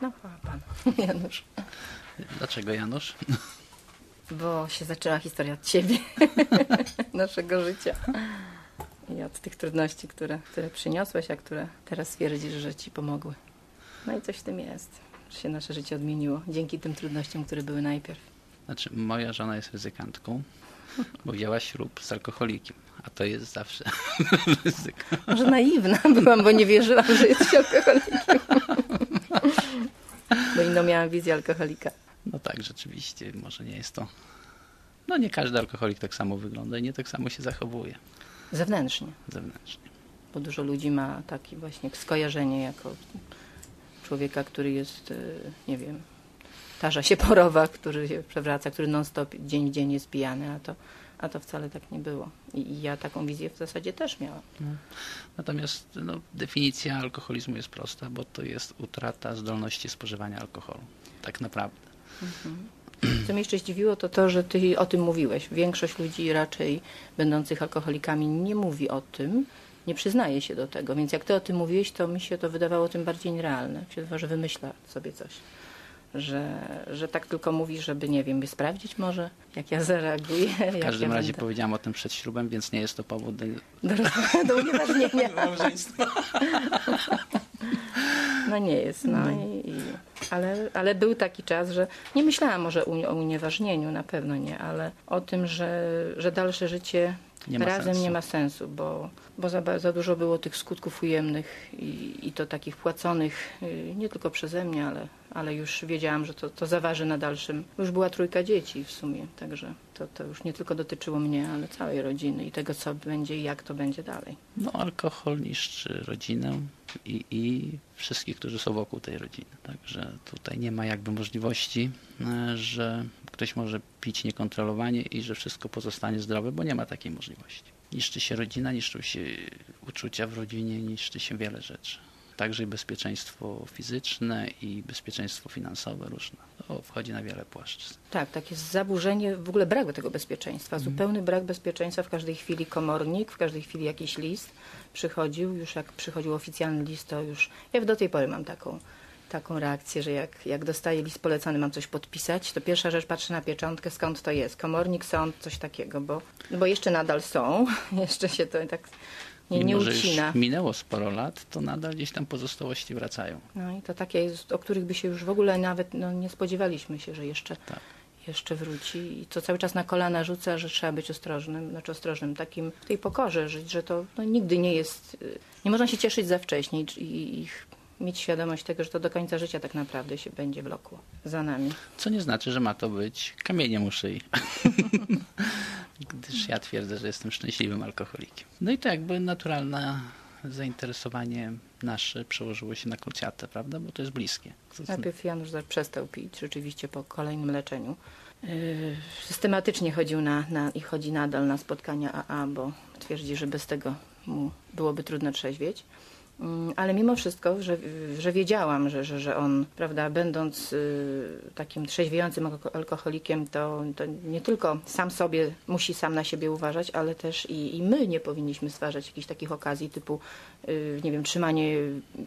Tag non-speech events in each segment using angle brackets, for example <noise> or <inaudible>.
No, chwała Panu, <laughs> Janusz. Dlaczego Janusz? Bo się zaczęła historia od Ciebie, <laughs> naszego życia. I od tych trudności, które, które przyniosłeś, a które teraz twierdzisz, że Ci pomogły. No i coś w tym jest, że się nasze życie odmieniło dzięki tym trudnościom, które były najpierw. Znaczy, moja żona jest ryzykantką, bo wzięła ślub z alkoholikiem, a to jest zawsze <laughs> ryzyko. Może naiwna byłam, bo nie wierzyłam, że jesteś alkoholikiem. Miałam wizję alkoholika. No tak, rzeczywiście, może nie jest to... No nie każdy alkoholik tak samo wygląda i nie tak samo się zachowuje Zewnętrznie. zewnętrznie. Bo dużo ludzi ma takie właśnie skojarzenie jako człowieka, który jest, e, nie wiem, tarza się porowa, który się przewraca, który non-stop dzień w dzień jest pijany, a to, a to wcale tak nie było. I, ja taką wizję w zasadzie też miałam. Natomiast no, definicja alkoholizmu jest prosta, bo to jest utrata zdolności spożywania alkoholu. Tak naprawdę. Co mnie jeszcze zdziwiło, to to, że ty o tym mówiłeś. Większość ludzi raczej będących alkoholikami nie mówi o tym, nie przyznaje się do tego. Więc jak ty o tym mówiłeś, to mi się to wydawało tym bardziej nierealne. Się że wymyśla sobie coś. Że, że tak tylko mówi, żeby, nie wiem, by sprawdzić może, jak ja zareaguję. W każdym ja razie będę... powiedziałam o tym przed ślubem, więc nie jest to powód do Do, do unieważnienia. <laughs> małżeństwa. No nie jest, no i, i, ale, ale był taki czas, że nie myślałam może o unieważnieniu, na pewno nie, ale o tym, że, że dalsze życie Nie razem sensu. nie ma sensu, bo, bo za, za dużo było tych skutków ujemnych i, i to takich płaconych y, nie tylko przeze mnie, ale, ale już wiedziałam, że to, to zaważy na dalszym. Już była trójka dzieci w sumie, także to, to już nie tylko dotyczyło mnie, ale całej rodziny i tego, co będzie i jak to będzie dalej. No, alkohol niszczy rodzinę i, i wszystkich, którzy są wokół tej rodziny. Także tutaj nie ma jakby możliwości, e, że ktoś może pić niekontrolowanie i że wszystko pozostanie zdrowe, bo nie ma takiej możliwości. Niszczy się rodzina, niszczą się uczucia w rodzinie, niszczy się wiele rzeczy. Także i bezpieczeństwo fizyczne i bezpieczeństwo finansowe różne. To wchodzi na wiele płaszczyzn. Tak, takie zaburzenie, w ogóle brak tego bezpieczeństwa, zupełny brak bezpieczeństwa. W każdej chwili komornik, w każdej chwili jakiś list przychodził. Już jak przychodził oficjalny list, to już ja do tej pory mam taką, taką reakcję, że jak, jak dostaję list polecany, mam coś podpisać, to pierwsza rzecz patrzę na pieczątkę, skąd to jest. Komornik, sąd, coś takiego, bo, bo jeszcze nadal są, <laughs> jeszcze się to tak nie, nie Mimo, że ucina. już minęło sporo lat, to nadal gdzieś tam pozostałości wracają. No i to takie, o których by się już w ogóle nawet no, nie spodziewaliśmy się, że jeszcze, Tak. jeszcze wróci. I to cały czas na kolana rzuca, że trzeba być ostrożnym, znaczy ostrożnym, takim w tej pokorze żyć, że to no, nigdy nie jest, y, nie można się cieszyć za wcześnie i, i, i mieć świadomość tego, że to do końca życia tak naprawdę się będzie wlokło za nami. Co nie znaczy, że ma to być kamieniem u szyi. <laughs> Gdyż ja twierdzę, że jestem szczęśliwym alkoholikiem. No i to jakby naturalne zainteresowanie nasze przełożyło się na krucjatę, prawda? Bo to jest bliskie. Najpierw Janusz przestał pić rzeczywiście po kolejnym leczeniu. Yy, Systematycznie chodził na, na, i chodzi nadal na spotkania AA, bo twierdzi, że bez tego mu byłoby trudno trzeźwieć. Mm, Ale mimo wszystko, że, że wiedziałam, że, że, że on, prawda, będąc y, takim trzeźwiejącym alko- alkoholikiem, to, to nie tylko sam sobie musi sam na siebie uważać, ale też i, i my nie powinniśmy stwarzać jakichś takich okazji typu, y, nie wiem, trzymanie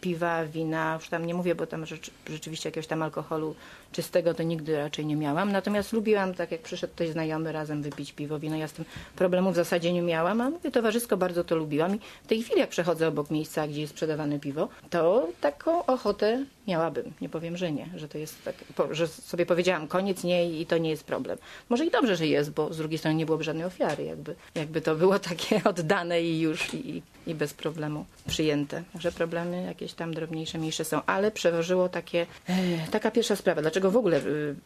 piwa, wina, już tam nie mówię, bo tam rzecz, rzeczywiście jakiegoś tam alkoholu czystego to nigdy raczej nie miałam. Natomiast lubiłam, tak jak przyszedł ktoś znajomy, razem wypić piwo, wino. Ja z tym problemu w zasadzie nie miałam, a mówię, towarzysko bardzo to lubiłam. I w tej chwili, jak przechodzę obok miejsca, gdzie jest sprzedawane piwo, to taką ochotę miałabym. Nie powiem, że nie, że to jest tak, że sobie powiedziałam, koniec nie i to nie jest problem. Może i dobrze, że jest, bo z drugiej strony nie byłoby żadnej ofiary, jakby, jakby to było <laughs> takie oddane i już i, i bez problemu przyjęte. Że problemy jakieś tam drobniejsze, mniejsze są, ale przeważyło takie, e, taka pierwsza sprawa. Dlaczego w ogóle e,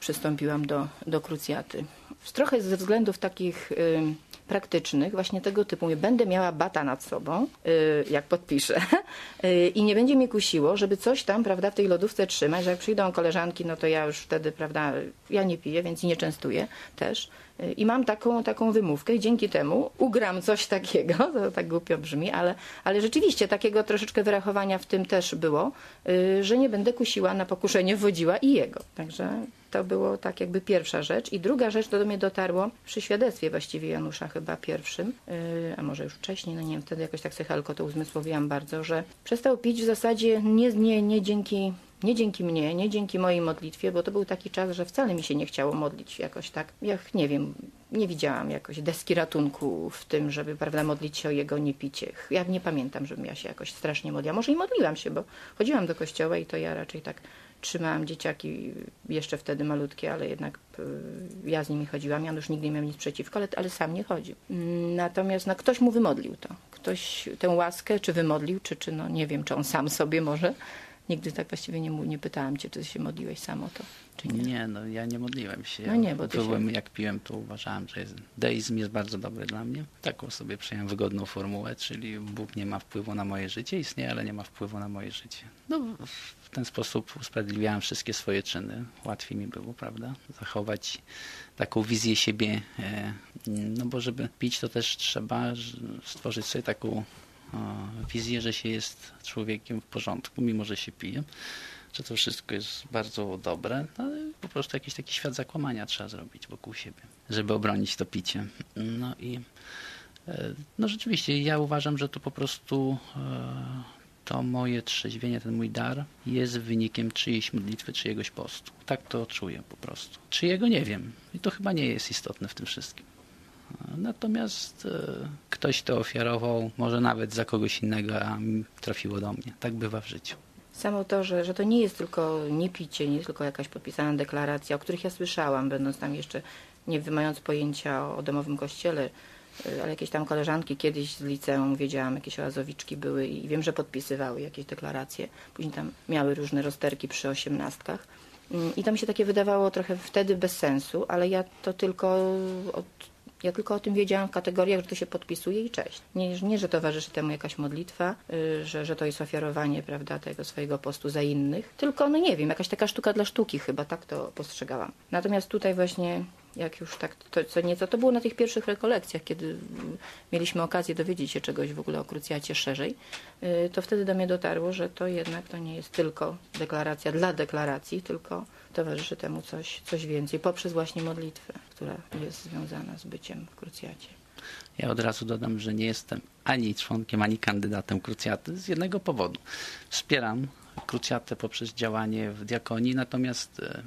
przystąpiłam do, do krucjaty? Trochę ze względów takich praktycznych, właśnie tego typu. Będę miała bata nad sobą, y, jak podpiszę, <laughs> y, i nie będzie mnie kusiło, żeby coś tam, prawda, w tej lodówce trzymać, że jak przyjdą koleżanki, no to ja już wtedy, prawda, ja nie piję, więc nie częstuję też. Y, I mam taką, taką wymówkę i dzięki temu ugram coś takiego, <laughs> to tak głupio brzmi, ale, ale rzeczywiście takiego troszeczkę wyrachowania w tym też było, że nie będę kusiła na pokuszenie, wwodziła i jego. Także to było tak jakby pierwsza rzecz. I druga rzecz, to do mnie dotarło przy świadectwie właściwie Janusza chyba pierwszym, yy, a może już wcześniej, no nie wiem, wtedy jakoś tak psychalko to uzmysłowiłam bardzo, że przestał pić w zasadzie nie, nie, nie dzięki Nie dzięki mnie, nie dzięki mojej modlitwie, bo to był taki czas, że wcale mi się nie chciało modlić jakoś tak. Ja nie wiem, nie widziałam jakoś deski ratunku w tym, żeby prawda, modlić się o jego niepicie. Ja nie pamiętam, żebym ja się jakoś strasznie modliła. Może i modliłam się, bo chodziłam do kościoła i to ja raczej tak trzymałam dzieciaki jeszcze wtedy malutkie, ale jednak y, ja z nimi chodziłam. Janusz nigdy nie miał nic przeciwko, ale, ale sam nie chodził. Natomiast no, ktoś mu wymodlił to. Ktoś tę łaskę czy wymodlił, czy, czy no nie wiem, czy on sam sobie może. Nigdy tak właściwie nie, nie pytałam cię, czy się modliłeś sam o to, czy nie. Nie, no ja nie modliłem się. No nie, bo ty się- Byłem, jak piłem, to uważałem, że jest, deizm jest bardzo dobry dla mnie. Taką sobie przyjąłem wygodną formułę, czyli Bóg nie ma wpływu na moje życie, istnieje, ale nie ma wpływu na moje życie. No, w ten sposób usprawiedliwiałem wszystkie swoje czyny. Łatwiej mi było, prawda? Zachować taką wizję siebie, e, no bo żeby pić, to też trzeba stworzyć sobie taką wizję, że się jest człowiekiem w porządku, mimo że się pije, że to wszystko jest bardzo dobre, no, ale po prostu jakiś taki świat zakłamania trzeba zrobić wokół siebie, żeby obronić to picie. No i e, no rzeczywiście, ja uważam, że to po prostu e, to moje trzeźwienie, ten mój dar jest wynikiem czyjejś modlitwy, czyjegoś postu. Tak to czuję po prostu. Czyjego nie wiem. I to chyba nie jest istotne w tym wszystkim. Natomiast e, ktoś to ofiarował, może nawet za kogoś innego, a trafiło do mnie. Tak bywa w życiu. Samo to, że, że to nie jest tylko nie picie, nie jest tylko jakaś podpisana deklaracja, o których ja słyszałam, będąc tam jeszcze nie mając pojęcia o, o domowym kościele, y, ale jakieś tam koleżanki kiedyś z liceum, wiedziałam, jakieś oazowiczki były i wiem, że podpisywały jakieś deklaracje. Później tam miały różne rozterki przy osiemnastkach. Mm, I to mi się takie wydawało trochę wtedy bez sensu, ale ja to tylko od ja tylko o tym wiedziałam w kategoriach, że to się podpisuje i cześć. Nie, nie że towarzyszy temu jakaś modlitwa, y, że, że to jest ofiarowanie, prawda, tego swojego postu za innych, tylko, no nie wiem, jakaś taka sztuka dla sztuki chyba, tak to postrzegałam. Natomiast tutaj właśnie, jak już tak to, co nieco, to było na tych pierwszych rekolekcjach, kiedy y, mieliśmy okazję dowiedzieć się czegoś w ogóle o krucjacie szerzej, y, to wtedy do mnie dotarło, że to jednak to nie jest tylko deklaracja dla deklaracji, tylko towarzyszy temu coś, coś więcej, poprzez właśnie modlitwę, która jest związana z byciem w krucjacie. Ja od razu dodam, że nie jestem ani członkiem, ani kandydatem krucjaty z jednego powodu. Wspieram krucjatę poprzez działanie w diakonii, natomiast e,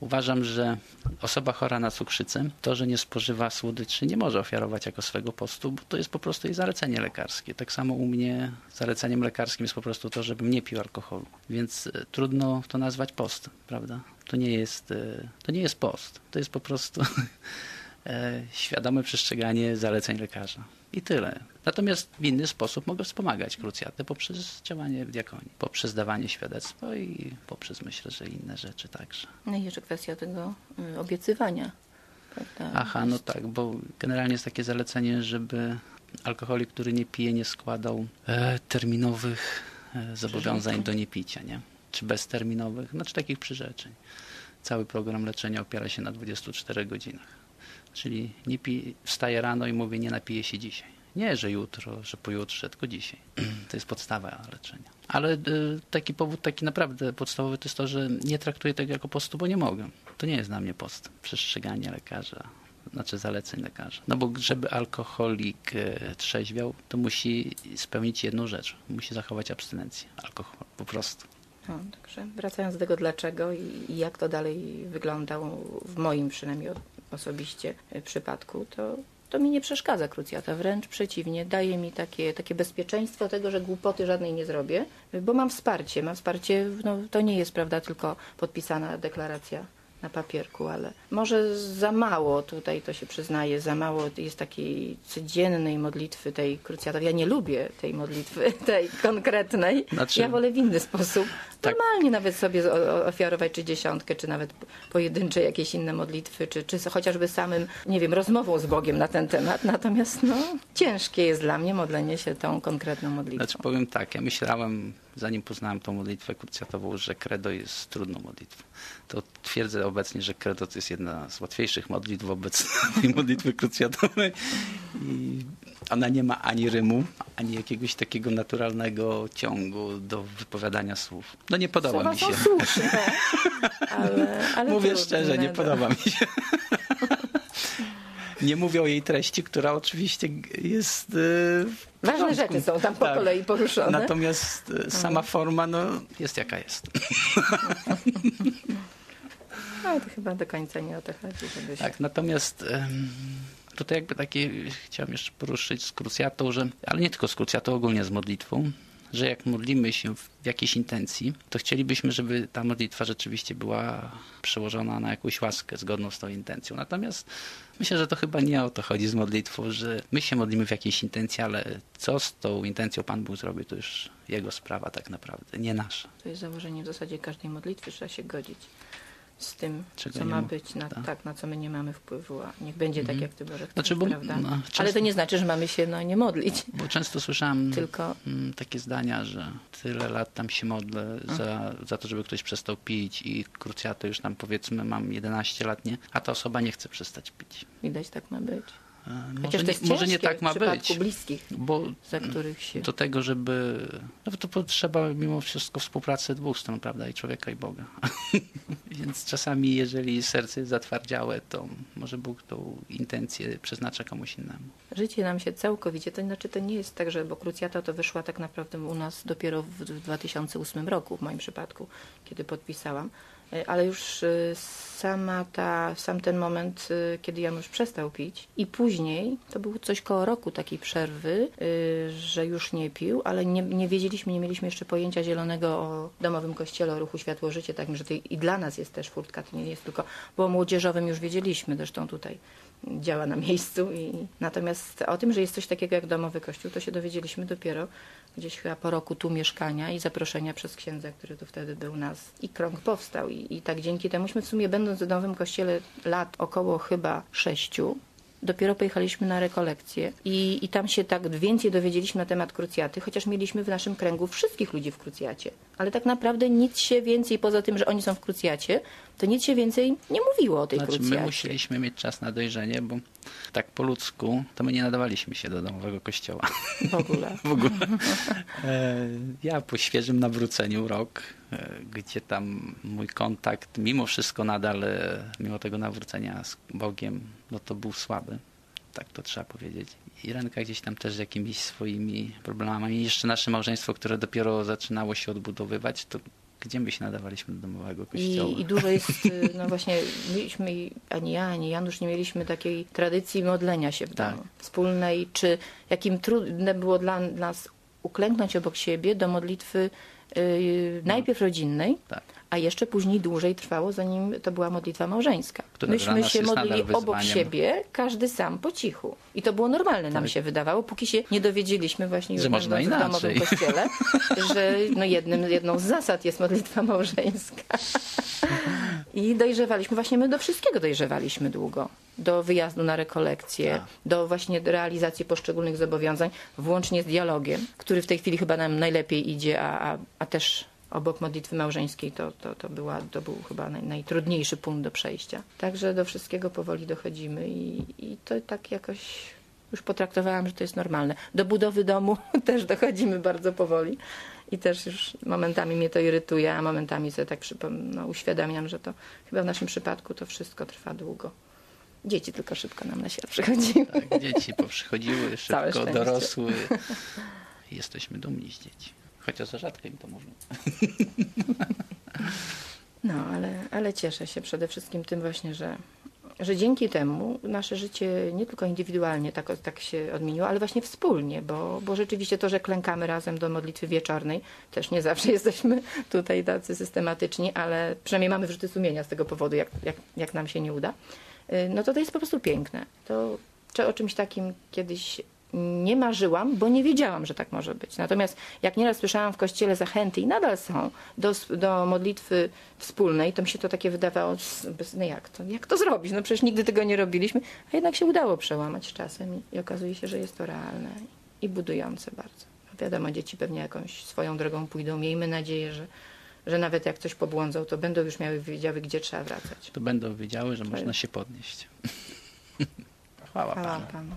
uważam, że osoba chora na cukrzycę, to, że nie spożywa słodyczy, nie może ofiarować jako swego postu, bo to jest po prostu jej zalecenie lekarskie. Tak samo u mnie zaleceniem lekarskim jest po prostu to, żebym nie pił alkoholu. Więc e, trudno to nazwać post, prawda? To nie jest, e, to nie jest post. To jest po prostu <laughs> e, świadome przestrzeganie zaleceń lekarza. I tyle. Natomiast w inny sposób mogę wspomagać krucjatę poprzez działanie w diakonii, poprzez dawanie świadectwa i poprzez myślę, że inne rzeczy także. No i jeszcze kwestia tego y, obiecywania. Prawda? Aha, no tak, bo generalnie jest takie zalecenie, żeby alkoholik, który nie pije, nie składał e, terminowych zobowiązań do niepicia, nie? Czy bezterminowych, znaczy takich przyrzeczeń. Cały program leczenia opiera się na 24 godzinach. Czyli nie pi- wstaję rano i mówię, nie napiję się dzisiaj. Nie, że jutro, że pojutrze, tylko dzisiaj. <clears throat> To jest podstawa leczenia. Ale y, taki powód, taki naprawdę podstawowy, to jest to, że nie traktuję tego jako postu, bo nie mogę. To nie jest dla mnie post. Przestrzeganie lekarza, znaczy zaleceń lekarza. No bo żeby alkoholik e, trzeźwiał, to musi spełnić jedną rzecz. Musi zachować abstynencję alkoholu, po prostu. No, także wracając do tego dlaczego i, i jak to dalej wyglądało w moim przynajmniej osobiście y, przypadku, to, to mi nie przeszkadza krucjata, wręcz przeciwnie, daje mi takie, takie bezpieczeństwo tego, że głupoty żadnej nie zrobię, bo mam wsparcie, mam wsparcie, no, to nie jest prawda tylko podpisana deklaracja na papierku, ale może za mało tutaj to się przyznaje, za mało jest takiej codziennej modlitwy tej krucjatowej. Ja nie lubię tej modlitwy, <laughs> tej konkretnej. Znaczy- Ja wolę w inny sposób. Tak. Normalnie nawet sobie ofiarować czy dziesiątkę, czy nawet pojedyncze jakieś inne modlitwy, czy, czy chociażby samym, nie wiem, rozmową z Bogiem na ten temat. Natomiast no, ciężkie jest dla mnie modlenie się tą konkretną modlitwą. Znaczy powiem tak, ja myślałem, zanim poznałem tą modlitwę krucjatową, że credo jest trudną modlitwą. To twierdzę obecnie, że credo to jest jedna z łatwiejszych modlitw wobec <laughs> tej modlitwy krucjatowej. I ona nie ma ani rymu, ani jakiegoś takiego naturalnego ciągu do wypowiadania słów. No nie podoba Słowa mi się. są słuszne, ale, ale <laughs> Mówię trudne, szczerze, nie no. podoba mi się. Nie mówię o jej treści, która oczywiście jest. e, w Ważne rzeczy są tam po Tak. kolei poruszone. Natomiast e, sama forma no, jest jaka jest. <laughs> Ale to chyba do końca nie o to chodzi, żeby się... Tak, natomiast tutaj jakby takie chciałem jeszcze poruszyć z krucjatą, że, ale nie tylko z krucjatą, ogólnie z modlitwą, że jak modlimy się w jakiejś intencji, to chcielibyśmy, żeby ta modlitwa rzeczywiście była przełożona na jakąś łaskę zgodną z tą intencją. Natomiast myślę, że to chyba nie o to chodzi z modlitwą, że my się modlimy w jakiejś intencji, ale co z tą intencją Pan Bóg zrobi, to już Jego sprawa tak naprawdę, nie nasza. To jest założenie w zasadzie każdej modlitwy, trzeba się godzić z tym, Czego co ma być, na, tak. tak. na co my nie mamy wpływu, a niech będzie tak, Mhm. jak Ty Boże chcesz, Znaczy, bo- prawda? no, Ale często- to nie znaczy, że mamy się no, nie modlić, Bo często słyszałem tylko takie zdania, że tyle lat tam się modlę za, za to, żeby ktoś przestał pić i krucjatę już tam powiedzmy mam 11 lat, nie? A ta osoba nie chce przestać pić. widać tak ma być. Chociaż Może to nie, może nie tak ma być, bliskich, bo za których się... do tego, żeby... No to potrzeba mimo wszystko współpracy dwóch stron, prawda? I człowieka, i Boga. <laughs> Więc czasami, jeżeli serce jest zatwardziałe, to może Bóg tą intencję przeznacza komuś innemu. Życie nam się całkowicie, to znaczy to nie jest tak, że bo krucjata to wyszła tak naprawdę u nas dopiero w 2008 roku, w moim przypadku, kiedy podpisałam, ale już e, sama ta, sam ten moment, e, kiedy Janusz przestał pić i później, to było coś koło roku takiej przerwy, e, że już nie pił, ale nie, nie wiedzieliśmy, nie mieliśmy jeszcze pojęcia zielonego o domowym kościele, o ruchu Światło Życie, tak że to i dla nas jest też furtka, to nie jest tylko, bo o młodzieżowym już wiedzieliśmy, zresztą tutaj działa na miejscu. I... Natomiast o tym, że jest coś takiego jak domowy kościół, to się dowiedzieliśmy dopiero gdzieś chyba po roku tu mieszkania i zaproszenia przez księdza, który tu wtedy był nas. I krąg powstał. I, I tak dzięki temuśmy w sumie będąc w domowym kościele lat około chyba sześciu, Dopiero pojechaliśmy na rekolekcję i, i tam się tak więcej dowiedzieliśmy na temat krucjaty, chociaż mieliśmy w naszym kręgu wszystkich ludzi w krucjacie. Ale tak naprawdę nic się więcej, poza tym, że oni są w krucjacie, to nic się więcej nie mówiło o tej Znaczy, krucjacie. my musieliśmy mieć czas na dojrzenie, bo tak po ludzku to my nie nadawaliśmy się do domowego kościoła. W ogóle. <laughs> w ogóle. E, Ja po świeżym nawróceniu rok, e, gdzie tam mój kontakt mimo wszystko nadal, e, mimo tego nawrócenia z Bogiem, no to był słaby. Tak to trzeba powiedzieć. I Renka gdzieś tam też z jakimiś swoimi problemami. I jeszcze nasze małżeństwo, które dopiero zaczynało się odbudowywać, to gdzie my się nadawaliśmy do domowego kościoła? I, I dużo jest, <laughs> no właśnie, myśmy, ani ja, ani Janusz, nie mieliśmy takiej tradycji modlenia się w Tak. domu wspólnej, czy jakim trudne było dla nas uklęknąć obok siebie do modlitwy y, najpierw rodzinnej, Tak. a jeszcze później dłużej trwało, zanim to była modlitwa małżeńska. Myśmy się modlili obok siebie, każdy sam po cichu. I to było normalne nam Tak. się wydawało, póki się nie dowiedzieliśmy właśnie już Że można w domowym kościele, <laughs> że no jednym, jedną z zasad jest modlitwa małżeńska. <laughs> I dojrzewaliśmy, właśnie my do wszystkiego dojrzewaliśmy długo. Do wyjazdu na rekolekcje, Tak. do właśnie realizacji poszczególnych zobowiązań, włącznie z dialogiem, który w tej chwili chyba nam najlepiej idzie, a, a, a też obok modlitwy małżeńskiej to, to, to, była, to był chyba naj, najtrudniejszy punkt do przejścia. Także do wszystkiego powoli dochodzimy i, i to tak jakoś już potraktowałam, że to jest normalne. Do budowy domu <laughs> też dochodzimy bardzo powoli i też już momentami mnie to irytuje, a momentami sobie tak no, uświadamiam, że to chyba w naszym przypadku to wszystko trwa długo. Dzieci tylko szybko nam na świat przychodziły. Tak, dzieci poprzychodziły, szybko dorosły. Jesteśmy dumni z dzieci. Chociaż za rzadko im to mówię. No, ale, ale cieszę się przede wszystkim tym właśnie, że, że dzięki temu nasze życie nie tylko indywidualnie tak, tak się odmieniło, ale właśnie wspólnie, bo, bo rzeczywiście to, że klękamy razem do modlitwy wieczornej, też nie zawsze <laughs> jesteśmy tutaj tacy systematyczni, ale przynajmniej mamy wyrzuty sumienia z tego powodu, jak, jak, jak nam się nie uda, y, no to to jest po prostu piękne. To czy o czymś takim kiedyś nie marzyłam, bo nie wiedziałam, że tak może być. Natomiast jak nieraz słyszałam w kościele zachęty i nadal są do, do modlitwy wspólnej, to mi się to takie wydawało, no jak to, jak to zrobić? No przecież nigdy tego nie robiliśmy, a jednak się udało przełamać z czasem i, i okazuje się, że jest to realne i budujące bardzo. No wiadomo, dzieci pewnie jakąś swoją drogą pójdą. Miejmy nadzieję, że, że nawet jak coś pobłądzą, to będą już miały wiedziały, gdzie trzeba wracać. To będą wiedziały, że można się podnieść. <laughs> Chwała Chwała Panu. Panu.